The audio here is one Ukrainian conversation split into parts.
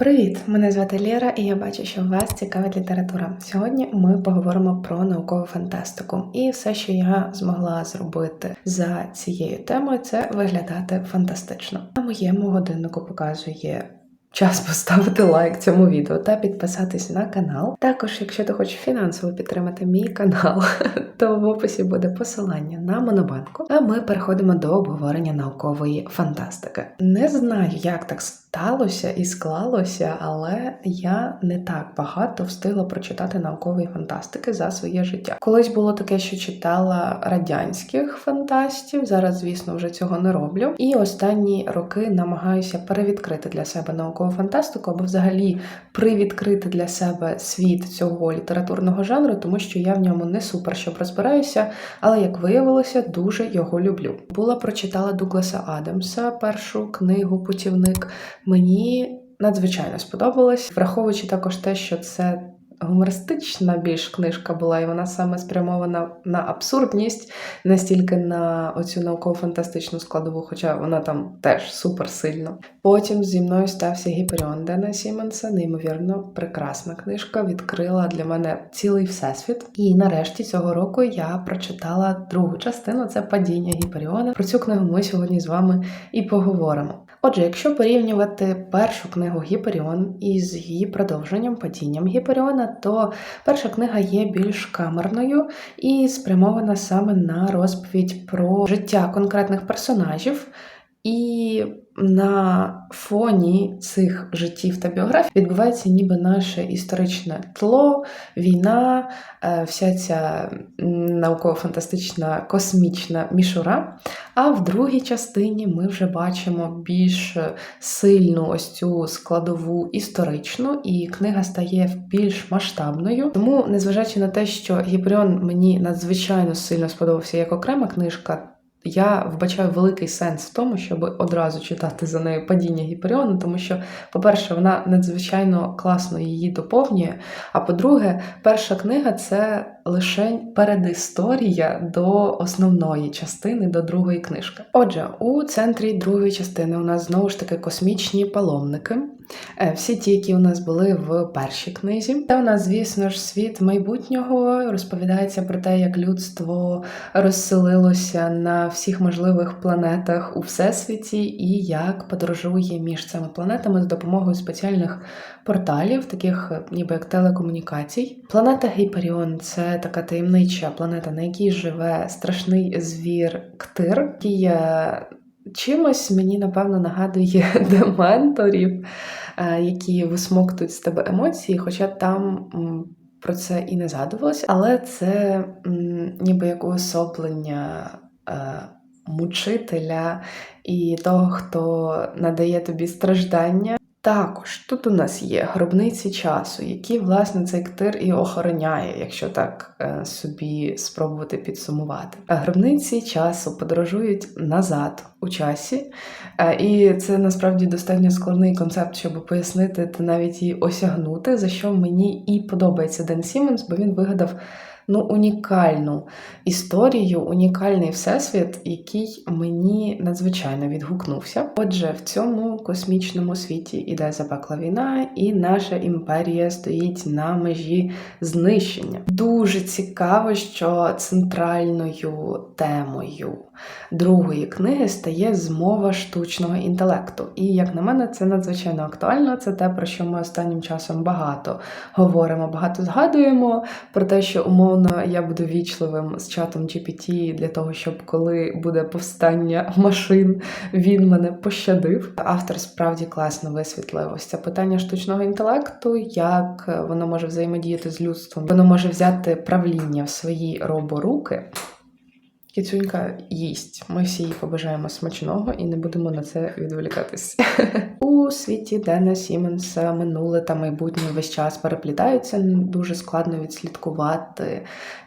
Привіт! Мене звати Лєра, і я бачу, що вас цікавить література. Сьогодні ми поговоримо про наукову фантастику. І все, що я змогла зробити за цією темою, це виглядати фантастично. На моєму годиннику показує. Час поставити лайк цьому відео та підписатись на канал. Також, якщо ти хочеш фінансово підтримати мій канал, то в описі буде посилання на Монобанку. А ми переходимо до обговорення наукової фантастики. Не знаю, як так сталося і склалося, але я не так багато встигла прочитати наукової фантастики за своє життя. Колись було таке, що читала радянських фантастів. Зараз, звісно, вже цього не роблю. І останні роки намагаюся перевідкрити для себе наукову фантастику або взагалі привідкрити для себе світ цього літературного жанру, тому що я в ньому не супер щоб розбираюся, але як виявилося, дуже його люблю. Була прочитала Дугласа Адамса першу книгу Путівник. Мені надзвичайно сподобалось, враховуючи також те, що це. Гумористична більш книжка була, і вона саме спрямована на абсурдність, не стільки на оцю науково-фантастичну складову, хоча вона там теж супер сильно. Потім зі мною стався Гіперіон Дена Сіменса, неймовірно прекрасна книжка. Відкрила для мене цілий всесвіт. І нарешті цього року я прочитала другу частину це падіння Гіперіона. Про цю книгу ми сьогодні з вами і поговоримо. Отже, якщо порівнювати першу книгу Гіперіон із її продовженням падінням Гіперіона, то перша книга є більш камерною і спрямована саме на розповідь про життя конкретних персонажів. І на фоні цих життів та біографій відбувається ніби наше історичне тло, війна, е, вся ця науково-фантастична космічна мішура. А в другій частині ми вже бачимо більш сильну ось цю складову історичну, і книга стає більш масштабною. Тому, незважаючи на те, що Гіпріон мені надзвичайно сильно сподобався як окрема книжка. Я вбачаю великий сенс в тому, щоб одразу читати за нею падіння Гіперіону, тому що, по-перше, вона надзвичайно класно її доповнює. А по-друге, перша книга це лише передісторія до основної частини, до другої книжки. Отже, у центрі другої частини у нас знову ж таки космічні паломники. Е, всі ті, які у нас були в першій книзі. Та у нас, звісно ж, світ майбутнього розповідається про те, як людство розселилося на всіх можливих планетах у всесвіті, і як подорожує між цими планетами з допомогою спеціальних порталів, таких ніби як телекомунікацій. Планета Гіперіон це така таємнича планета, на якій живе страшний звір Ктир, який е, чимось мені напевно нагадує дементорів, е, які висмоктують з тебе емоції, хоча там. Про це і не згадувалося, але це м, ніби як уособлення е, мучителя і того, хто надає тобі страждання. Також тут у нас є гробниці часу, які, власне, цей ктир і охороняє, якщо так е, собі спробувати підсумувати. Гробниці часу подорожують назад у часі, е, і це насправді достатньо складний концепт, щоб пояснити та навіть її осягнути, за що мені і подобається Ден Сіменс, бо він вигадав ну, унікальну історію, унікальний всесвіт, який мені надзвичайно відгукнувся. Отже, в цьому космічному світі іде запекла війна, і наша імперія стоїть на межі знищення. Дуже цікаво, що центральною темою другої книги стає змова штучного інтелекту. І, як на мене, це надзвичайно актуально. Це те, про що ми останнім часом багато говоримо, багато згадуємо про те, що умовно я буду вічливим з чатом GPT для того, щоб коли буде повстання машин, він мене пощадив. Автор справді класно висвітлив ось це питання штучного інтелекту, як воно може взаємодіяти з людством, воно може взяти правління в свої роборуки. Кіцюнька їсть. Ми всі їй побажаємо смачного і не будемо на це відволікатись. У світі Дена Сіменса минуле та майбутнє весь час переплітаються. Дуже складно відслідкувати,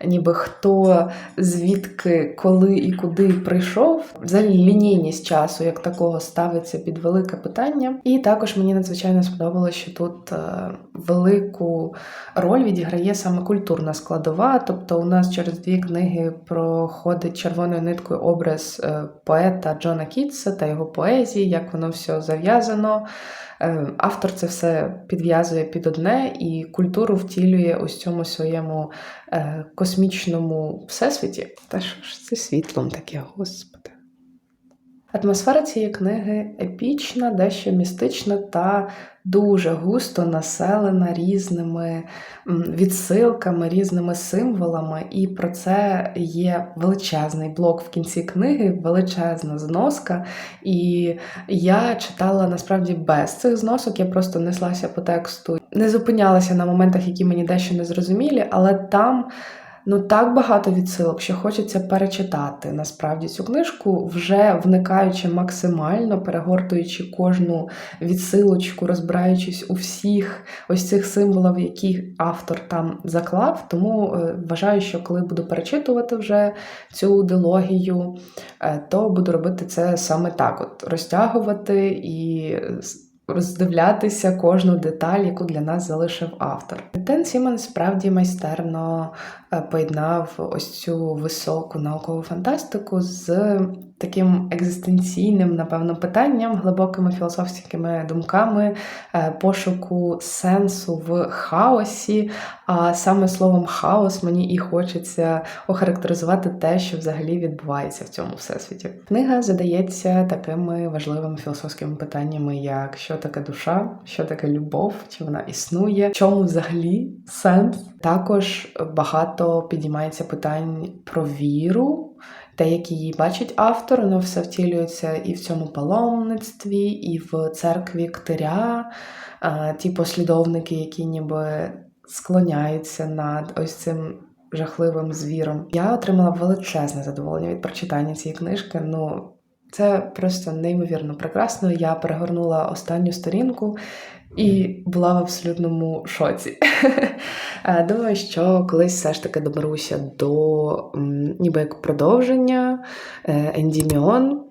ніби хто звідки, коли і куди прийшов. Взагалі лінійність часу як такого ставиться під велике питання. І також мені надзвичайно сподобалося, що тут е, велику роль відіграє саме культурна складова. Тобто, у нас через дві книги проходить червоною ниткою образ е, поета Джона Кітса та його поезії, як воно все зав'язано. Е, Автор це все підв'язує під одне і культуру втілює ось цьому своєму е, космічному всесвіті. Та що ж це світлом таке, господи. Атмосфера цієї книги епічна, дещо містична та дуже густо населена різними відсилками, різними символами. І про це є величезний блок в кінці книги, величезна зноска. І я читала насправді без цих зносок, я просто неслася по тексту, не зупинялася на моментах, які мені дещо не зрозумілі, але там. Ну, так багато відсилок, що хочеться перечитати насправді цю книжку, вже вникаючи максимально, перегортуючи кожну відсилочку, розбираючись у всіх ось цих символів, які автор там заклав. Тому е, вважаю, що коли буду перечитувати вже цю дилогію, е, то буду робити це саме так: от розтягувати і. Роздивлятися кожну деталь, яку для нас залишив автор. Тен Сімон справді майстерно е, поєднав ось цю високу наукову фантастику з таким екзистенційним, напевно, питанням, глибокими філософськими думками, е, пошуку сенсу в хаосі. А саме словом хаос мені і хочеться охарактеризувати те, що взагалі відбувається в цьому всесвіті. Книга задається такими важливими філософськими питаннями, як що таке душа, що таке любов, чи вона існує, в чому взагалі сенс. Також багато підіймається питань про віру. Те, які її бачить автор, воно все втілюється і в цьому паломництві, і в церкві Ктиря, ті послідовники, які ніби склоняються над ось цим жахливим звіром. Я отримала величезне задоволення від прочитання цієї книжки. Ну, це просто неймовірно прекрасно. Я перегорнула останню сторінку і була в абсолютному шоці. Е, Думаю, що колись все ж таки доберуся до ніби як продовження Ендіміон.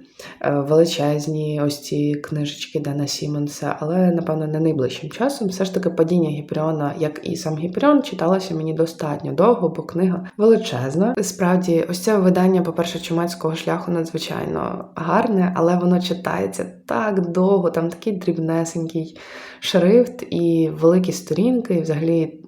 Е, Величезні ось ці книжечки Дана Сіменса, але напевно не найближчим часом. Все ж таки падіння Гіперіона, як і сам Гіперіон, читалося мені достатньо довго, бо книга величезна. Справді, ось це видання, по-перше, чумацького шляху надзвичайно гарне, але воно читається так довго, там такий дрібнесенький шрифт і великі сторінки, і взагалі.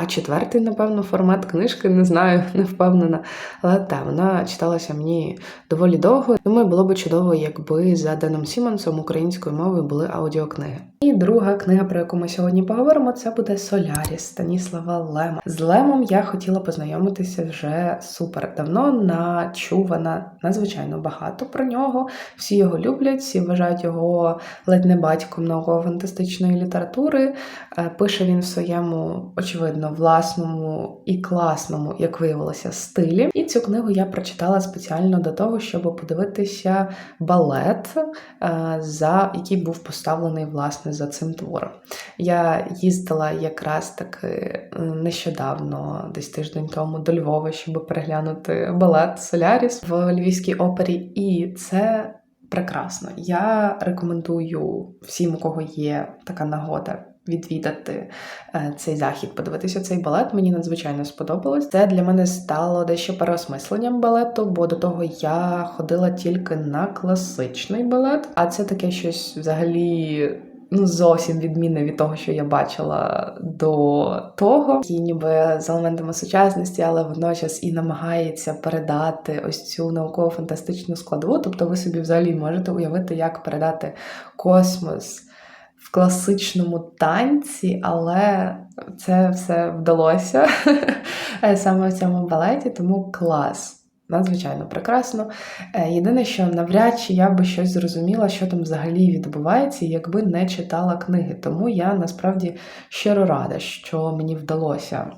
А четвертий, напевно, формат книжки, не знаю, не впевнена. Але так, вона читалася мені доволі довго. Думаю, було б чудово, якби за Деном Сімонсом українською мовою були аудіокниги. І друга книга, про яку ми сьогодні поговоримо, це буде Соляріс Станіслава Лема. З Лемом я хотіла познайомитися вже супер давно. Начувана надзвичайно багато про нього. Всі його люблять, всі вважають його ледь не батьком науково-фантастичної літератури. Е, Пише він в своєму, очевидно, власному і класному, як виявилося, стилі. І цю книгу я прочитала спеціально до того, щоб подивитися балет, е, за який був поставлений власне за цим твором. Я їздила якраз таки е, нещодавно, десь тиждень тому, до Львова, щоб переглянути балет Соляріс в Львівській опері, і це. Прекрасно. Я рекомендую всім, у кого є така нагода відвідати е, цей захід, подивитися цей балет. Мені надзвичайно сподобалось. Це для мене стало дещо переосмисленням балету, бо до того я ходила тільки на класичний балет, а це таке щось взагалі. Ну, зовсім відмінне від того, що я бачила до того, який ніби з елементами сучасності, але водночас і намагається передати ось цю науково-фантастичну складову. Тобто, ви собі взагалі можете уявити, як передати космос в класичному танці, але це все вдалося саме в цьому балеті, тому клас. Надзвичайно прекрасно. Е, Єдине, що навряд чи я би щось зрозуміла, що там взагалі відбувається, якби не читала книги. Тому я насправді щиро рада, що мені вдалося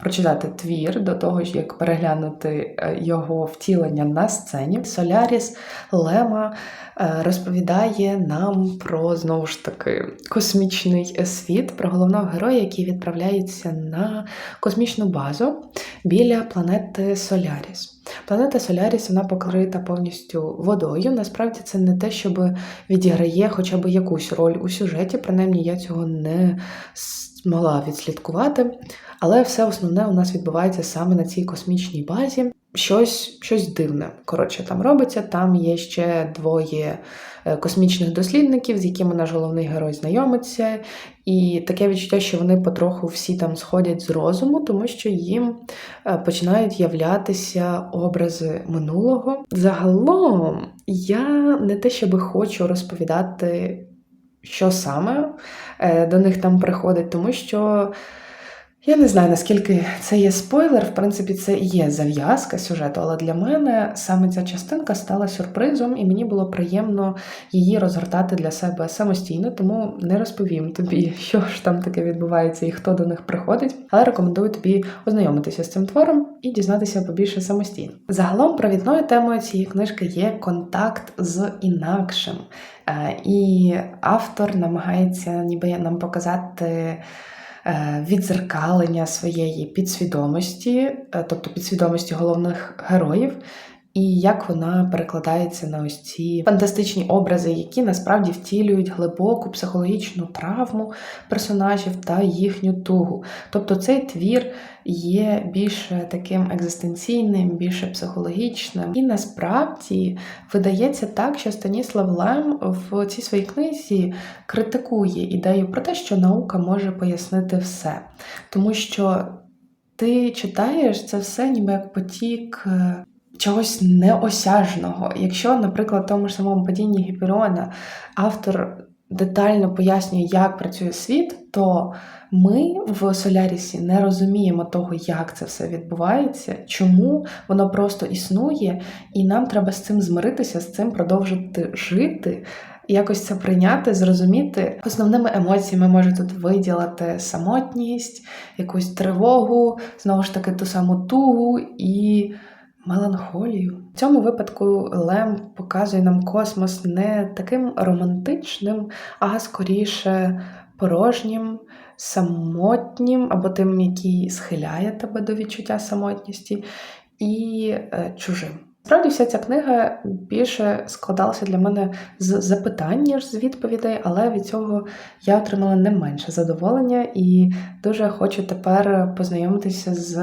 прочитати твір до того, як переглянути е, його втілення на сцені. Соляріс Лема е, розповідає нам про знову ж таки космічний світ, про головного героя, який відправляється на космічну базу біля планети Соляріс. Планета Соляріс вона покрита повністю водою. Насправді це не те, щоб відіграє хоча б якусь роль у сюжеті, принаймні я цього не змогла відслідкувати. Але все основне у нас відбувається саме на цій космічній базі. Щось, щось дивне. Коротше, там робиться. Там є ще двоє е, космічних дослідників, з якими наш головний герой знайомиться. І таке відчуття, що вони потроху всі там сходять з розуму, тому що їм е, починають являтися образи минулого. Загалом я не те, щоб хочу розповідати, що саме е, до них там приходить, тому що. Я не знаю, наскільки це є спойлер, в принципі, це є зав'язка сюжету, але для мене саме ця частинка стала сюрпризом, і мені було приємно її розгортати для себе самостійно, тому не розповім тобі, що ж там таке відбувається і хто до них приходить. Але рекомендую тобі ознайомитися з цим твором і дізнатися побільше самостійно. Загалом провідною темою цієї книжки є контакт з інакшим. Е, І автор намагається ніби нам показати. Е, Відзеркалення своєї підсвідомості, е, тобто підсвідомості головних героїв, і як вона перекладається на ось ці фантастичні образи, які насправді втілюють глибоку психологічну травму персонажів та їхню тугу. Тобто цей твір є більше таким екзистенційним, більше психологічним. І насправді видається так, що Станіслав Лем в цій своїй книзі критикує ідею про те, що наука може пояснити все. Тому що ти читаєш це все ніби як потік. Чогось неосяжного. Якщо, наприклад, в тому ж самому падінні Гіперіона автор детально пояснює, як працює світ, то ми в Солярісі не розуміємо того, як це все відбувається, чому воно просто існує, і нам треба з цим змиритися, з цим продовжити жити. Якось це прийняти, зрозуміти. Основними емоціями можу тут виділити самотність, якусь тривогу, знову ж таки ту саму тугу і меланхолію. В цьому випадку Лем показує нам космос не таким романтичним, а скоріше порожнім, самотнім, або тим, який схиляє тебе до відчуття самотності, і е, чужим. Справді, вся ця книга більше складалася для мене з запитань, ніж з відповідей, але від цього я отримала не менше задоволення і дуже хочу тепер познайомитися з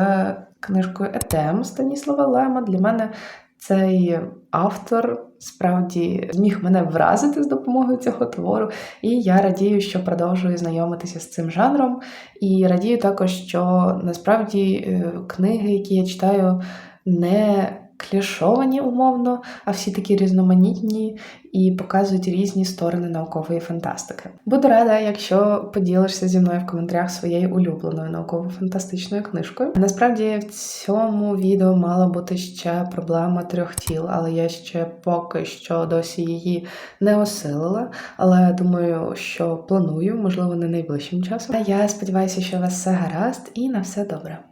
книжкою Етем Станіслава Лема. Для мене цей автор справді зміг мене вразити з допомогою цього твору, і я радію, що продовжую знайомитися з цим жанром. І радію також, що насправді е, книги, які я читаю, не клішовані умовно, а всі такі різноманітні і показують різні сторони наукової фантастики. Буду рада, якщо поділишся зі мною в коментарях своєю улюбленою науково-фантастичною книжкою. Насправді в цьому відео мала бути ще проблема трьох тіл, але я ще поки що досі її не осилила. Але думаю, що планую, можливо, не найближчим часом. Я сподіваюся, що у вас все гаразд і на все добре.